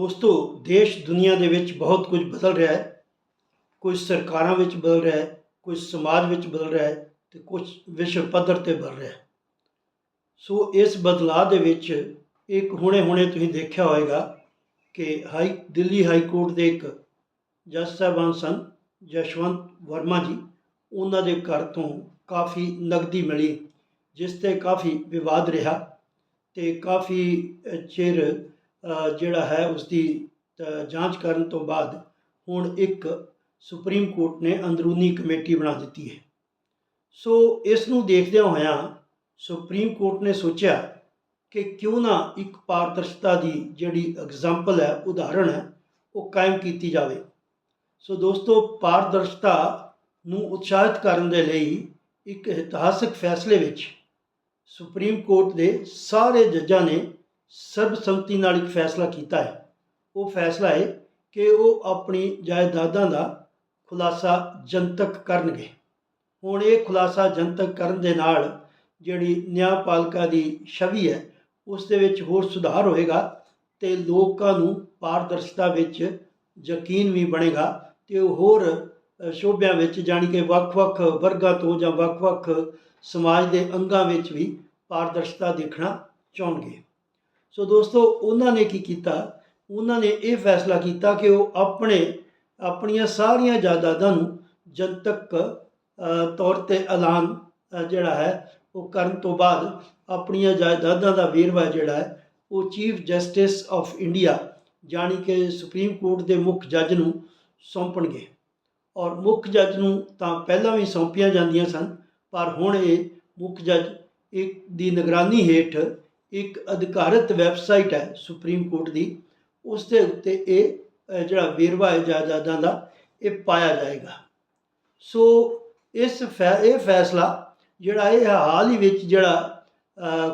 ਦੋਸਤੋ, ਦੇਸ਼ ਦੁਨੀਆ ਦੇ ਵਿੱਚ ਬਹੁਤ ਕੁਝ ਬਦਲ ਰਿਹਾ ਹੈ। ਕੁਝ ਸਰਕਾਰਾਂ ਵਿੱਚ ਬਦਲ ਰਿਹਾ ਹੈ, ਕੁਝ ਸਮਾਜ ਵਿੱਚ ਬਦਲ ਰਿਹਾ ਹੈ ਤੇ ਕੁਝ ਵਿਸ਼ਵ ਪੱਧਰ ਤੇ ਬਦਲ ਰਿਹਾ ਹੈ। ਸੋ ਇਸ ਬਦਲਾਅ ਦੇ ਵਿੱਚ ਇੱਕ ਹੁਣੇ-ਹੁਣੇ ਤੁਸੀਂ ਦੇਖਿਆ ਹੋਵੇਗਾ ਕਿ ਹਾਈ, ਦਿੱਲੀ ਹਾਈ ਕੋਰਟ ਦੇ ਇੱਕ ਜੱਜ ਸਾਹਿਬਾਨ ਸਨ, ਜਸ਼ਵੰਤ ਵਰਮਾ ਜੀ। ਉਹਨਾਂ ਦੇ ਘਰ ਤੋਂ ਕਾਫੀ ਨਗਦੀ ਮਿਲੀ, ਜਿਸ ਤੇ ਕਾਫੀ ਵਿਵਾਦ ਰਿਹਾ ਤੇ ਕਾਫੀ ਚਿਰ ਜਿਹੜਾ ਹੈ ਉਸ ਦੀ ਜਾਂਚ ਕਰਨ ਤੋਂ ਬਾਅਦ ਹੁਣ ਇੱਕ ਸੁਪਰੀਮ ਕੋਰਟ ਨੇ ਅੰਦਰੂਨੀ ਕਮੇਟੀ ਬਣਾ ਦਿੱਤੀ ਹੈ। ਸੋ, ਇਸ ਨੂੰ ਦੇਖਦਿਆਂ ਹੋਇਆਂ ਸੁਪਰੀਮ ਕੋਰਟ ਨੇ ਸੋਚਿਆ ਕਿ ਕਿਉਂ ਨਾ ਇੱਕ ਪਾਰਦਰਸ਼ਤਾ ਦੀ ਜਿਹੜੀ ਐਗਜ਼ਾਮਪਲ ਹੈ, ਉਦਾਹਰਣ ਹੈ, ਉਹ ਕਾਇਮ ਕੀਤੀ ਜਾਵੇ। ਸੋ, ਦੋਸਤੋ, ਪਾਰਦਰਸ਼ਤਾ ਨੂੰ ਉਤਸ਼ਾਹਿਤ ਕਰਨ ਦੇ ਲਈ ਇੱਕ ਇਤਿਹਾਸਕ ਫੈਸਲੇ ਵਿੱਚ ਸੁਪਰੀਮ ਕੋਰਟ ਦੇ ਸਾਰੇ ਜੱਜਾਂ ਨੇ ਸਰਬਸੰਮਤੀ ਨਾਲ ਇੱਕ ਫੈਸਲਾ ਕੀਤਾ ਹੈ। ਉਹ ਫੈਸਲਾ ਹੈ ਕਿ ਉਹ ਆਪਣੀ ਜਾਇਦਾਦਾਂ ਦਾ ਖੁਲਾਸਾ ਜਨਤਕ ਕਰਨਗੇ। ਹੁਣ ਇਹ ਖੁਲਾਸਾ ਜਨਤਕ ਕਰਨ ਦੇ ਨਾਲ ਜਿਹੜੀ ਨਿਆਂਪਾਲਿਕਾ ਦੀ ਛਵੀ ਹੈ ਉਸ ਦੇ ਵਿੱਚ ਹੋਰ ਸੁਧਾਰ ਹੋਏਗਾ ਤੇ ਲੋਕਾਂ ਨੂੰ ਪਾਰਦਰਸ਼ਤਾ ਵਿੱਚ ਯਕੀਨ ਵੀ ਬਣੇਗਾ ਤੇ ਉਹ ਹੋਰ ਅ, ਸ਼ੋਭਿਆਂ ਵਿੱਚ ਜਾਣੀ ਕਿ ਵੱਖ-ਵੱਖ ਵਰਗਾਂ ਤੋਂ ਜਾਂ ਵੱਖ-ਵੱਖ ਸਮਾਜ ਦੇ ਅੰਗਾਂ ਵਿੱਚ ਵੀ ਪਾਰਦਰਸ਼ਤਾ ਦੇਖਣਾ ਚਾਹਣਗੇ। ਸੋ ਦੋਸਤੋ, ਉਹਨਾਂ ਨੇ ਕੀ ਕੀਤਾ? ਉਹਨਾਂ ਨੇ ਇਹ ਫੈਸਲਾ ਕੀਤਾ ਕਿ ਉਹ ਆਪਣੇ, ਆਪਣੀਆਂ ਸਾਰੀਆਂ ਜਾਇਦਾਦਾਂ ਨੂੰ ਜਨਤਕ ਤੌਰ ਤੇ ਐਲਾਨ ਜਿਹੜਾ ਹੈ, ਉਹ ਕਰਨ ਤੋਂ ਬਾਅਦ ਆਪਣੀਆਂ ਜਾਇਦਾਦਾਂ ਦਾ ਵੇਰਵਾ ਜਿਹੜਾ ਹੈ, ਉਹ ਚੀਫ ਜਸਟਿਸ ਆਫ ਇੰਡੀਆ ਜਾਣੀ ਕਿ ਸੁਪਰੀਮ ਕੋਰਟ ਦੇ ਮੁੱਖ ਜੱਜ ਨੂੰ ਸੌਂਪਣਗੇ। ਔਰ ਮੁੱਖ ਜੱਜ ਨੂੰ ਤਾਂ ਪਹਿਲਾਂ ਵੀ ਸੌਂਪੀਆਂ ਜਾਂਦੀਆਂ ਸਨ, ਪਰ ਹੁਣ ਇਹ ਮੁੱਖ ਜੱਜ, ਇੱਕ ਦੀ ਨਿਗਰਾਨੀ ਹੇਠ ਇੱਕ ਅਧਿਕਾਰਤ ਵੈਬਸਾਈਟ ਹੈ ਸੁਪਰੀਮ ਕੋਰਟ ਦੀ, ਉਸ ਦੇ ਉੱਤੇ ਇਹ ਜਿਹੜਾ ਵੇਰਵਾ ਹੈ ਜਾਇਦਾਦਾਂ ਦਾ, ਇਹ ਪਾਇਆ ਜਾਏਗਾ। ਸੋ ਇਸ ਫੈ, ਇਹ ਫੈਸਲਾ ਜਿਹੜਾ ਇਹ ਹਾਲ ਹੀ ਵਿੱਚ ਜਿਹੜਾ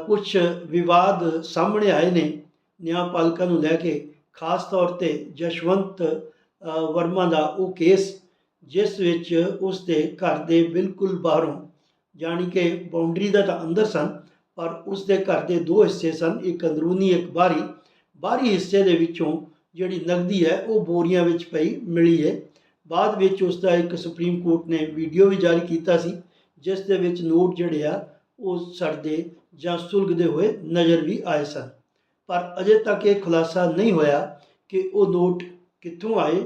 ਕੁਝ ਵਿਵਾਦ ਸਾਹਮਣੇ ਆਏ ਨੇ ਨਿਆਂਪਾਲਿਕਾ ਨੂੰ ਲੈ ਕੇ, ਖਾਸ ਤੌਰ ਤੇ ਜਸ਼ਵੰਤ ਵਰਮਾ ਦਾ ਉਹ ਕੇਸ, ਜਿਸ ਵਿੱਚ ਉਸ ਦੇ ਘਰ ਦੇ ਬਿਲਕੁਲ ਬਾਹਰੋਂ, ਜਾਣੀ ਕਿ ਬਾਉਂਡਰੀ ਦਾ ਤਾਂ ਅੰਦਰ ਸਨ ਪਰ ਉਸ ਦੇ ਘਰ ਦੇ ਦੋ ਹਿੱਸੇ ਸਨ, ਇੱਕ ਅੰਦਰੂਨੀ, ਇੱਕ ਬਾਹਰੀ। ਬਾਹਰੀ ਹਿੱਸੇ ਦੇ ਵਿੱਚੋਂ ਜਿਹੜੀ ਨਗਦੀ ਹੈ, ਉਹ ਬੋਰੀਆਂ ਵਿੱਚ ਪਈ, ਮਿਲੀ ਹੈ। ਬਾਅਦ ਵਿੱਚ ਉਸ ਦਾ ਇੱਕ ਸੁਪਰੀਮ ਕੋਰਟ ਨੇ ਵੀਡੀਓ ਵੀ ਜਾਰੀ ਕੀਤਾ ਸੀ, ਜਿਸ ਦੇ ਵਿੱਚ ਨੋਟ ਜਿਹੜੇ ਆ, ਉਹ ਸੜਦੇ ਜਾਂ ਸੁਲਗਦੇ ਹੋਏ ਨਜ਼ਰ ਵੀ ਆਏ ਸਨ। ਪਰ ਅਜੇ ਤੱਕ ਇਹ ਖੁਲਾਸਾ ਨਹੀਂ ਹੋਇਆ ਕਿ ਉਹ ਨੋਟ ਕਿੱਥੋਂ ਆਏ,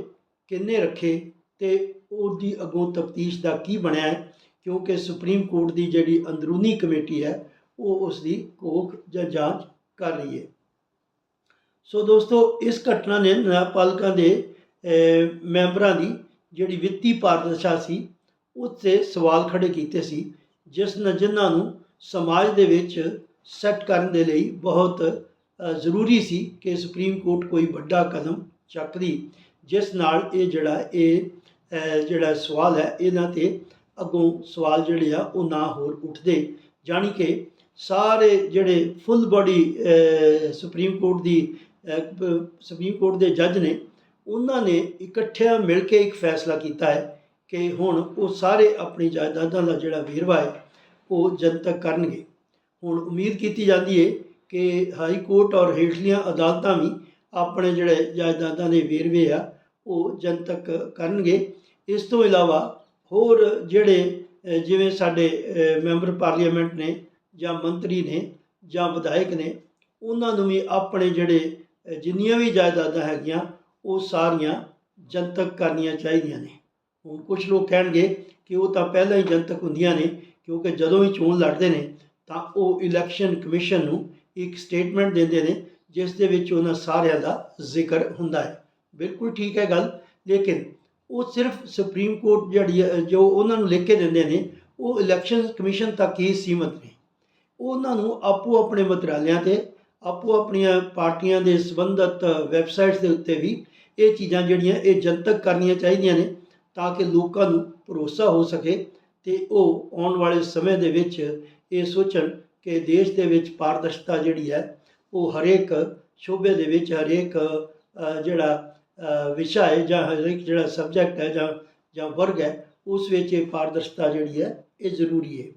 ਕਿੰਨੇ ਰੱਖੇ ਤੇ ਉਹਦੀ ਅੱਗੋਂ ਤਫਤੀਸ਼ ਦਾ ਕੀ ਬਣਿਆ ਹੈ, ਕਿਉਂਕਿ ਸੁਪਰੀਮ ਕੋਰਟ ਦੀ ਜਿਹੜੀ ਅੰਦਰੂਨੀ ਕਮੇਟੀ ਹੈ ਉਹ ਉਸ ਦੀ ਕੋਖ ਜਾਂ ਜਾਂਚ ਕਰ ਰਹੀ ਹੈ। ਸੋ ਦੋਸਤੋ, ਇਸ ਘਟਨਾ ਨੇ ਨਿਆਂਪਾਲਿਕਾ ਦੇ ਮੈਂਬਰਾਂ ਦੀ ਜਿਹੜੀ ਵਿੱਤੀ ਪਾਰਦਰਸ਼ਤਾ ਸੀ ਉਸ 'ਤੇ ਸਵਾਲ ਖੜੇ ਕੀਤੇ ਸੀ, ਜਿਸ ਜਿਨ੍ਹਾਂ ਨੂੰ ਸਮਾਜ ਦੇ ਵਿੱਚ ਸੈੱਟ ਕਰਨ ਦੇ ਲਈ ਬਹੁਤ ਜ਼ਰੂਰੀ ਸੀ ਕਿ ਸੁਪਰੀਮ ਕੋਰਟ ਕੋਈ ਵੱਡਾ ਕਦਮ ਚੱਕਦੀ ਜਿਸ ਨਾਲ ਇਹ ਜਿਹੜਾ ਇਹ ਜਿਹੜਾ ਸਵਾਲ ਹੈ, ਇਹਨਾਂ ਤੇ ਅੱਗੋਂ ਸਵਾਲ ਜਿਹੜੇ ਆ, ਉਹ ਨਾ ਹੋਰ ਉੱਠਦੇ। ਜਾਣੀ ਕਿ ਸਾਰੇ ਜਿਹੜੇ ਫੁੱਲ ਬਾਡੀ ਸੁਪਰੀਮ ਕੋਰਟ ਦੀ ਸੁਪਰੀਮ ਕੋਰਟ ਦੇ ਜੱਜ ਨੇ, ਉਹਨਾਂ ਨੇ ਇਕੱਠਿਆਂ ਮਿਲ ਕੇ ਇੱਕ ਫੈਸਲਾ ਕੀਤਾ ਹੈ ਕਿ ਹੁਣ ਉਹ ਸਾਰੇ ਆਪਣੀ ਜਾਇਦਾਦਾਂ ਦਾ ਜਿਹੜਾ ਵੇਰਵਾ ਹੈ, ਉਹ ਜਨਤਕ ਕਰਨਗੇ। ਹੁਣ ਉਮੀਦ ਕੀਤੀ ਜਾਂਦੀ ਹੈ ਕਿ ਹਾਈ ਕੋਰਟ ਔਰ ਹੇਠਲੀਆਂ ਅਦਾਲਤਾਂ ਵੀ ਆਪਣੇ ਜਿਹੜੇ ਜਾਇਦਾਦਾਂ ਦੇ ਵੇਰਵੇ ਆ, ਉਹ ਜਨਤਕ ਕਰਨਗੇ। ਇਸ ਤੋਂ ਇਲਾਵਾ ਹੋਰ ਜਿਹੜੇ ਜਿਵੇਂ ਸਾਡੇ ਮੈਂਬਰ ਪਾਰਲੀਮੈਂਟ ਨੇ ਜਾਂ ਮੰਤਰੀ ਨੇ ਜਾਂ ਵਿਧਾਇਕ ਨੇ, ਉਹਨਾਂ ਨੂੰ ਵੀ ਆਪਣੇ ਜਿਹੜੇ ਜਿੰਨੀਆਂ ਵੀ ਜਾਇਦਾਦਾਂ ਹੈਗੀਆਂ, ਉਹ ਸਾਰੀਆਂ ਜਨਤਕ ਕਰਨੀਆਂ ਚਾਹੀਦੀਆਂ ਨੇ। ਹੁਣ ਕੁਝ ਲੋਕ ਕਹਿਣਗੇ ਕਿ ਉਹ ਤਾਂ ਪਹਿਲਾਂ ਹੀ ਜਨਤਕ ਹੁੰਦੀਆਂ ਨੇ, ਕਿਉਂਕਿ ਜਦੋਂ ਵੀ ਚੋਣ ਲੜਦੇ ਨੇ, ਤਾਂ ਉਹ ਇਲੈਕਸ਼ਨ ਕਮਿਸ਼ਨ ਨੂੰ ਇੱਕ ਸਟੇਟਮੈਂਟ ਦਿੰਦੇ ਨੇ, ਜਿਸ ਦੇ ਵਿੱਚ ਉਹਨਾਂ ਸਾਰਿਆਂ ਦਾ ਜ਼ਿਕਰ ਹੁੰਦਾ ਹੈ। ਬਿਲਕੁਲ ਠੀਕ ਹੈ ਗੱਲ, ਲੇਕਿਨ ਉਹ ਸਿਰਫ ਸੁਪਰੀਮ ਕੋਰਟ ਜਿਹੜੀ ਜੋ ਉਹਨਾਂ ਨੂੰ ਲਿਖ ਕੇ ਦਿੰਦੇ ਨੇ, ਉਹ ਇਲੈਕਸ਼ਨ ਕਮਿਸ਼ਨ ਤੱਕ ਹੀ ਸੀਮਤ ਨੇ। ਉਹਨਾਂ ਨੂੰ ਆਪੋ ਆਪਣੇ ਮੰਤਰਾਲਿਆਂ ਤੇ, ਆਪੋ ਆਪਣੀਆਂ ਪਾਰਟੀਆਂ ਦੇ ਸੰਬੰਧਿਤ ਵੈਬਸਾਈਟਸ ਦੇ ਉੱਤੇ ਵੀ ਇਹ ਚੀਜ਼ਾਂ ਜਿਹੜੀਆਂ ਇਹ ਜਨਤਕ ਕਰਨੀਆਂ ਚਾਹੀਦੀਆਂ ਨੇ ਤਾਂ ਕਿ ਲੋਕਾਂ ਨੂੰ ਭਰੋਸਾ ਹੋ ਸਕੇ ਤੇ ਉਹ ਆਉਣ ਵਾਲੇ ਸਮੇਂ ਦੇ ਵਿੱਚ ਇਹ ਸੋਚਣ ਕਿ ਦੇਸ਼ ਦੇ ਵਿੱਚ ਪਾਰਦਰਸ਼ਤਾ ਜਿਹੜੀ ਹੈ, ਉਹ ਹਰੇਕ ਸ਼ੋਬੇ ਦੇ ਵਿੱਚ ਹਰੇਕ ਜਿਹੜਾ ਵਿਸ਼ਾ ਹੈ ਜਾਂ ਹਰੇਕ ਜਿਹੜਾ ਸਬਜੈਕਟ ਹੈ ਜਾਂ ਜਾਂ ਵਰਗ ਹੈ, ਉਸ ਵਿੱਚ ਇਹ ਪਾਰਦਰਸ਼ਤਾ ਜਿਹੜੀ ਹੈ, ਇਹ ਜ਼ਰੂਰੀ ਹੈ।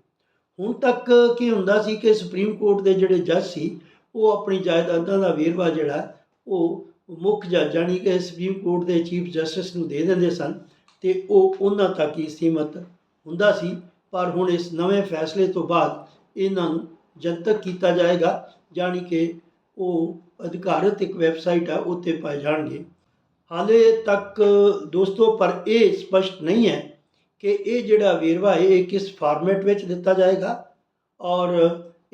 ਹੁਣ ਤੱਕ ਕੀ ਹੁੰਦਾ ਸੀ ਕਿ ਸੁਪਰੀਮ ਕੋਰਟ ਦੇ ਜਿਹੜੇ ਜੱਜ ਸੀ, ਉਹ ਆਪਣੀ ਜਾਇਦਾਦਾਂ ਦਾ ਵੇਰਵਾ ਜਿਹੜਾ, ਉਹ ਮੁੱਖ ਜੱਜ ਜਾਣੀ ਕਿ ਸੁਪਰੀਮ ਕੋਰਟ ਦੇ ਚੀਫ ਜਸਟਿਸ ਨੂੰ ਦੇ ਦਿੰਦੇ ਸਨ ਤੇ ਉਹ ਉਹਨਾਂ ਤੱਕ ਹੀ ਸੀਮਤ ਹੁੰਦਾ ਸੀ। ਪਰ ਹੁਣ ਇਸ ਨਵੇਂ ਫੈਸਲੇ ਤੋਂ ਬਾਅਦ ਇਹਨਾਂ ਨੂੰ ਜਨਤਕ ਕੀਤਾ ਜਾਏਗਾ, ਜਾਣੀ ਕਿ ਉਹ ਅਧਿਕਾਰਤ ਇੱਕ ਵੈਬਸਾਈਟ ਆ ਉੱਤੇ ਪਾਏ ਜਾਣਗੇ। ਹਾਲੇ ਤੱਕ ਦੋਸਤੋ, ਪਰ ਇਹ ਸਪਸ਼ਟ ਨਹੀਂ ਹੈ ਕਿ ਇਹ ਜਿਹੜਾ ਵੇਰਵਾ ਹੈ, ਇਹ ਕਿਸ ਫਾਰਮੈਟ ਵਿੱਚ ਦਿੱਤਾ ਜਾਏਗਾ ਔਰ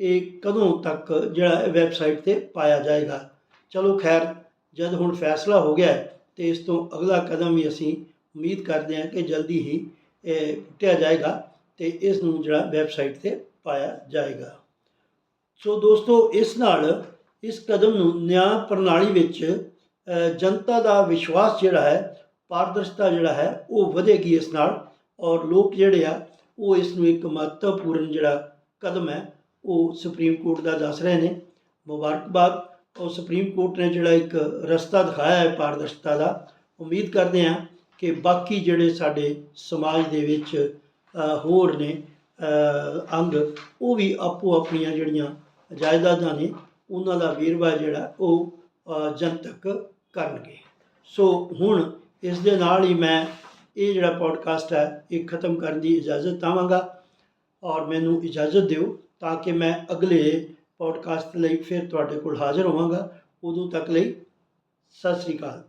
ਇਹ ਕਦੋਂ ਤੱਕ ਜਿਹੜਾ ਵੈਬਸਾਈਟ ਤੇ ਪਾਇਆ ਜਾਏਗਾ। ਚਲੋ ਖੈਰ, ਜਦ ਹੁਣ ਫੈਸਲਾ ਹੋ ਗਿਆ ਹੈ, ਤੇ ਇਸ ਤੋਂ ਅਗਲਾ ਕਦਮ ਵੀ ਅਸੀਂ ਉਮੀਦ ਕਰਦੇ ਹਾਂ ਕਿ ਜਲਦੀ ਹੀ ਇਹ ਪੁੱਟਿਆ ਜਾਏਗਾ ਤੇ ਇਸ ਨੂੰ ਜਿਹੜਾ ਵੈਬਸਾਈਟ ਤੇ ਪਾਇਆ ਜਾਏਗਾ। ਸੋ ਦੋਸਤੋ, ਇਸ ਨਾਲ ਇਸ ਕਦਮ ਨੂੰ ਨਿਆਂ ਪ੍ਰਣਾਲੀ ਵਿੱਚ ਜਨਤਾ ਦਾ ਵਿਸ਼ਵਾਸ ਜਿਹੜਾ ਹੈ, ਪਾਰਦਰਸ਼ਤਾ ਜਿਹੜਾ ਹੈ, ਉਹ ਵਧੇਗੀ ਇਸ ਨਾਲ। ਔਰ ਲੋਕ ਜਿਹੜੇ ਆ, ਉਹ ਇਸ ਨੂੰ ਇੱਕ ਮਹੱਤਵਪੂਰਨ ਜਿਹੜਾ ਕਦਮ ਹੈ, ਉਹ ਸੁਪਰੀਮ ਕੋਰਟ ਦਾ ਦੱਸ ਰਹੇ ਨੇ। ਮੁਬਾਰਕਬਾਦ। ਉਹ ਸੁਪਰੀਮ ਕੋਰਟ ਨੇ ਜਿਹੜਾ ਇੱਕ ਰਸਤਾ ਦਿਖਾਇਆ ਹੈ ਪਾਰਦਰਸ਼ਤਾ ਦਾ। ਉਮੀਦ ਕਰਦੇ ਹਾਂ ਕਿ ਬਾਕੀ ਜਿਹੜੇ ਸਾਡੇ ਸਮਾਜ ਦੇ ਵਿੱਚ ਹੋਰ ਨੇ ਅੰਗ, ਉਹ ਵੀ ਆਪੋ ਆਪਣੀਆਂ ਜਿਹੜੀਆਂ ਜਾਇਦਾਦਾਂ ਨੇ, ਉਹਨਾਂ ਦਾ ਵੇਰਵਾ ਜਿਹੜਾ, ਉਹ ਜਨਤਕ ਕਰਨਗੇ। ਸੋ ਹੁਣ ਇਸ ਦੇ ਨਾਲ ਹੀ ਮੈਂ ਇਹ ਜਿਹੜਾ ਪੋਡਕਾਸਟ ਹੈ, ਇਹ ਖਤਮ ਕਰਨ ਦੀ ਇਜਾਜ਼ਤ ਆਵਾਂਗਾ ਔਰ ਮੈਨੂੰ ਇਜਾਜ਼ਤ ਦਿਓ ਤਾਂ ਕਿ ਮੈਂ ਅਗਲੇ ਪੋਡਕਾਸਟ ਲਈ ਫਿਰ ਤੁਹਾਡੇ ਕੋਲ ਹਾਜ਼ਰ ਹੋਵਾਂਗਾ। ਉਦੋਂ ਤੱਕ ਲਈ ਸਤਿ ਸ੍ਰੀ ਅਕਾਲ।